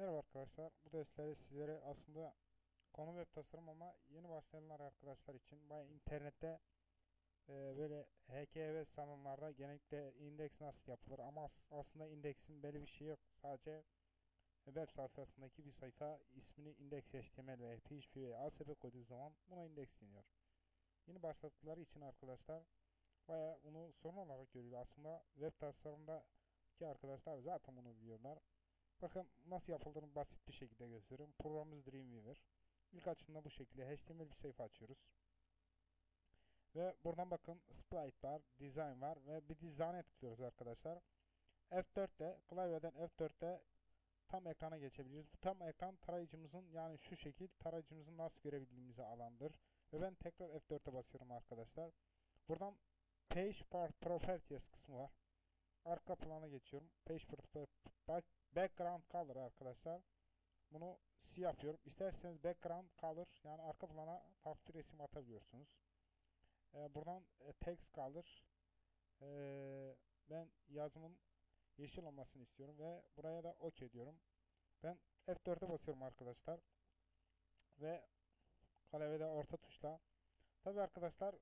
Merhaba arkadaşlar. Bu dersleri sizlere aslında konu web tasarım ama yeni başlayanlar arkadaşlar için bayağı internette e, böyle HKV salonlarda genellikle indeks nasıl yapılır ama as- aslında indeksin belli bir şey yok. Sadece web sayfasındaki bir sayfa ismini index HTML ve PHP ve ASP koyduğu zaman buna indeks deniyor. Yeni başladıkları için arkadaşlar bayağı bunu sorun olarak görüyor. Aslında web tasarımdaki arkadaşlar zaten bunu biliyorlar. Bakın nasıl yapıldığını basit bir şekilde gösteriyorum. Programımız Dreamweaver. İlk açımda bu şekilde HTML bir sayfa açıyoruz. Ve buradan bakın Sprite var, Design var ve bir Design'e tıklıyoruz arkadaşlar. F4'te, klavyeden F4'te tam ekrana geçebiliriz. Bu tam ekran tarayıcımızın yani şu şekil tarayıcımızın nasıl görebildiğimizi alandır. Ve ben tekrar F4'te basıyorum arkadaşlar. Buradan Page Properties kısmı var. Arka plana geçiyorum. Background color arkadaşlar. Bunu siyah yapıyorum. İsterseniz background color yani arka plana farklı resim atabiliyorsunuz. Ee, buradan e, text color ee, ben yazımın yeşil olmasını istiyorum ve buraya da OK diyorum. Ben F4'e basıyorum arkadaşlar. Ve klavyede orta tuşla. Tabi arkadaşlar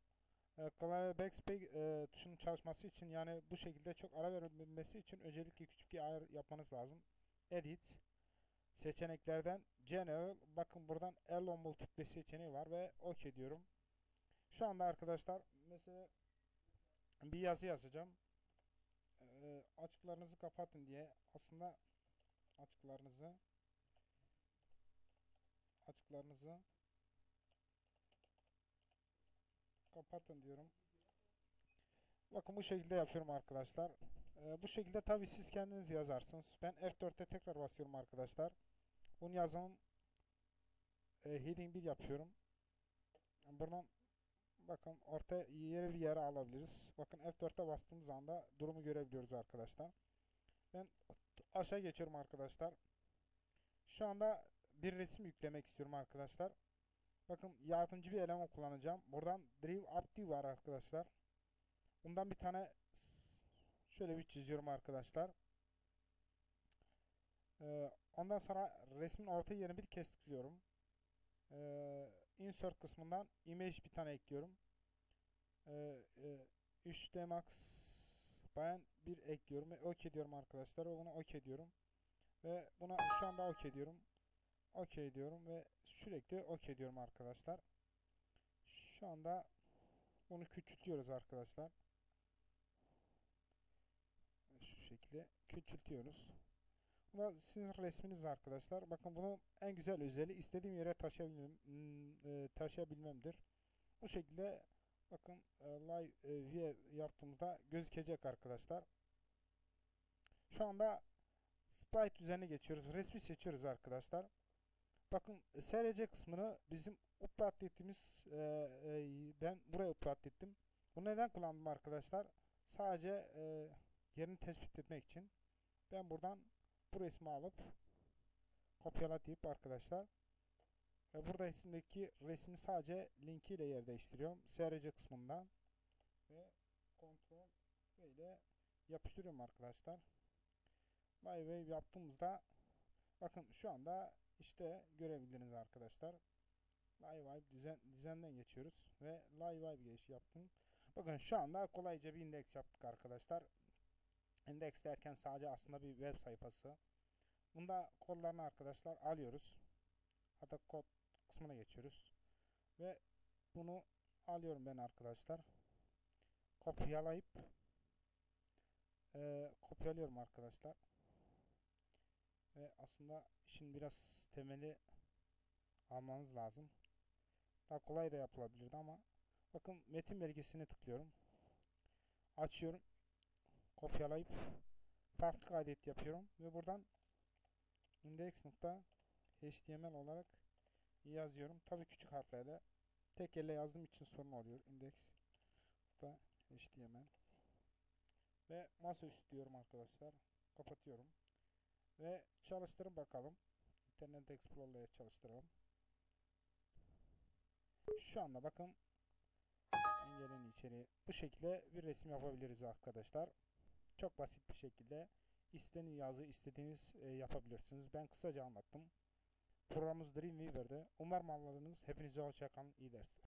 e, klavye backspace e, tuşunun çalışması için yani bu şekilde çok ara verilmesi için öncelikle küçük bir ayar yapmanız lazım. Edit seçeneklerden General bakın buradan Allow Multiple seçeneği var ve OK diyorum. Şu anda arkadaşlar mesela bir yazı yazacağım. E, açıklarınızı kapatın diye aslında açıklarınızı açıklarınızı kapatın diyorum. Bakın bu şekilde yapıyorum arkadaşlar. Ee, bu şekilde tabi siz kendiniz yazarsınız. Ben F4'te tekrar basıyorum arkadaşlar. Bunun yazımın e, heading 1 yapıyorum. Buradan bakın orta yere bir yere alabiliriz. Bakın F4'te bastığımız anda durumu görebiliyoruz arkadaşlar. Ben aşağı geçiyorum arkadaşlar. Şu anda bir resim yüklemek istiyorum arkadaşlar. Bakın yardımcı bir eleman kullanacağım. Buradan Drive Up var arkadaşlar. Bundan bir tane şöyle bir çiziyorum arkadaşlar. Ee, ondan sonra resmin orta yerini bir kestikliyorum. Ee, insert kısmından image bir tane ekliyorum. Ee, e, 3D Max bayan bir ekliyorum ve OK diyorum arkadaşlar. Bunu OK diyorum. Ve buna şu anda OK diyorum. OK diyorum ve sürekli OK diyorum arkadaşlar. Şu anda bunu küçültüyoruz arkadaşlar. Şu şekilde küçültüyoruz. Bu da sizin resminiz arkadaşlar. Bakın bunun en güzel özelliği istediğim yere taşıyabilmem, e, taşıyabilmemdir. Bu şekilde bakın e, live e, view yaptığımızda gözükecek arkadaşlar. Şu anda sprite üzerine geçiyoruz. Resmi seçiyoruz arkadaşlar. Bakın SRC kısmını bizim upload ettiğimiz e, e, ben buraya upload ettim. Bunu neden kullandım arkadaşlar? Sadece e, yerini tespit etmek için. Ben buradan bu resmi alıp kopyala deyip arkadaşlar ve burada resimdeki resmi sadece linkiyle yer değiştiriyorum. SRC kısmından ve kontrol böyle yapıştırıyorum arkadaşlar. Live yaptığımızda bakın şu anda işte görebilirsiniz arkadaşlar. Live düzen, düzenden geçiyoruz ve Live giriş yaptım. Bakın şu anda kolayca bir indeks yaptık arkadaşlar. Indeks derken sadece aslında bir web sayfası. Bunda kodlarını arkadaşlar alıyoruz. Hatta kod kısmına geçiyoruz. Ve bunu alıyorum ben arkadaşlar. Kopyalayıp e, kopyalıyorum arkadaşlar. Ve aslında işin biraz temeli almanız lazım. Daha kolay da yapılabilirdi ama bakın metin belgesine tıklıyorum. Açıyorum. Kopyalayıp farklı kaydet yapıyorum ve buradan index.html olarak yazıyorum. Tabi küçük harflerle tek elle yazdığım için sorun oluyor. index.html ve masaüstü diyorum arkadaşlar. Kapatıyorum. Ve çalıştırın bakalım. Internet Explorer'la çalıştıralım. Şu anda bakın engelin içeriği bu şekilde bir resim yapabiliriz arkadaşlar. Çok basit bir şekilde istediğiniz yazı istediğiniz e, yapabilirsiniz. Ben kısaca anlattım. Programımız Dreamweaver'de. Umarım anladınız. Hepinize hoşça kalın. İyi dersler.